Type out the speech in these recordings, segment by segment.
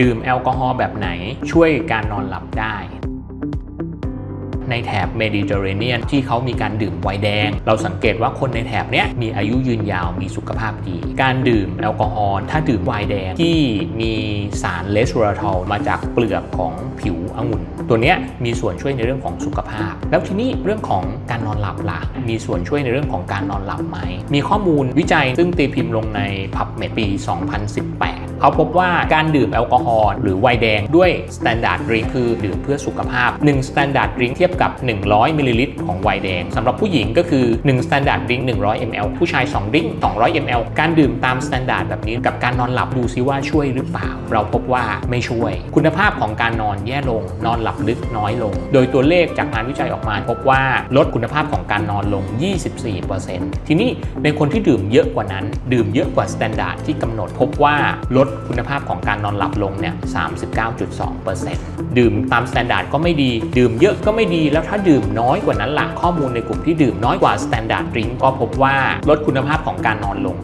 ดื่มแอลกอฮอล์แบบไหนช่วยการนอนหลับได้ ในแถบเมดิเตอร์เรเนียนที่เขามีการดื่มไวน์แดง เราสังเกตว่าคนในแถบเนี้ยมีอายุยืนยาวมีสุขภาพดี การดื่มแอลกอฮอล์ถ้าดื่มไวน์แดงที่มีสารเลสเวอราทอลมาจากเปลือกของผิวองุ่น ตัวเนี้ยมีส่วนช่วยในเรื่องของสุขภาพ แล้วทีนี้เรื่องของ การนอนหลับล่ะ มีส่วนช่วยในเรื่องของการนอนหลับไหม มีข้อมูลวิจัยซึ่งตีพิมพ์ลงใน PubMed ปี 2018 เขาพบว่าการดื่มแอลกอฮอล์หรือไวน์แดงด้วย Standard Drink คือดื่มเพื่อสุขภาพ 1 Standard Drink เทียบกับ 100มิลลิลิตรของไวน์แดงสำหรับผู้หญิงก็คือ 1 Standard Drink 100 ml ผู้ชาย 2 Drink 200 ml การดื่มตาม Standard แบบนี้กับการนอนหลับดูซิว่าช่วยหรือเปล่า เราพบว่าไม่ช่วย คุณภาพของการนอนแย่ลง นอนหลับลึกน้อยลง โดยตัวเลขจากงานวิจัยออกมาพบว่าลดคุณภาพของการนอนลง 24%ทีนี้ในคนที่ดื่มเยอะกว่านั้น ดื่มเยอะกว่า Standard ที่กำหนดพบว่าลดคุณภาพของการนอนหลับลงเนี่ย 39.2%ดื่มตาม Standard ก็ไม่ดี ดื่มเยอะก็ไม่ดี แล้วถ้าดื่มน้อยกว่านั้นล่ะ ข้อมูลในกลุ่มที่ดื่มน้อยกว่า Standard Drink ก็พบว่าลดคุณภาพของการนอนลง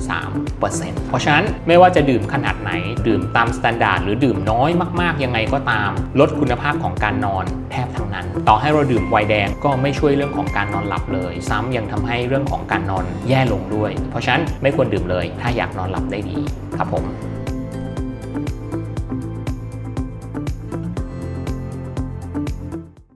9.3%เพราะฉะนั้นไม่ว่าจะดื่มขนาดไหน ดื่มตาม Standard หรือดื่มน้อยมาก ๆ ยังไงก็ตาม ลดคุณภาพของการนอนแทบทั้งนั้น ต่อให้เราดื่มไวน์แดงก็ไม่ช่วยเรื่องของการนอนหลับเลย ซ้ำยังทำให้เรื่องของการนอนแย่ลงด้วย เพราะฉะนั้นไม่ควรดื่มเลย ถ้าอยากนอนหลับได้ดีครับผม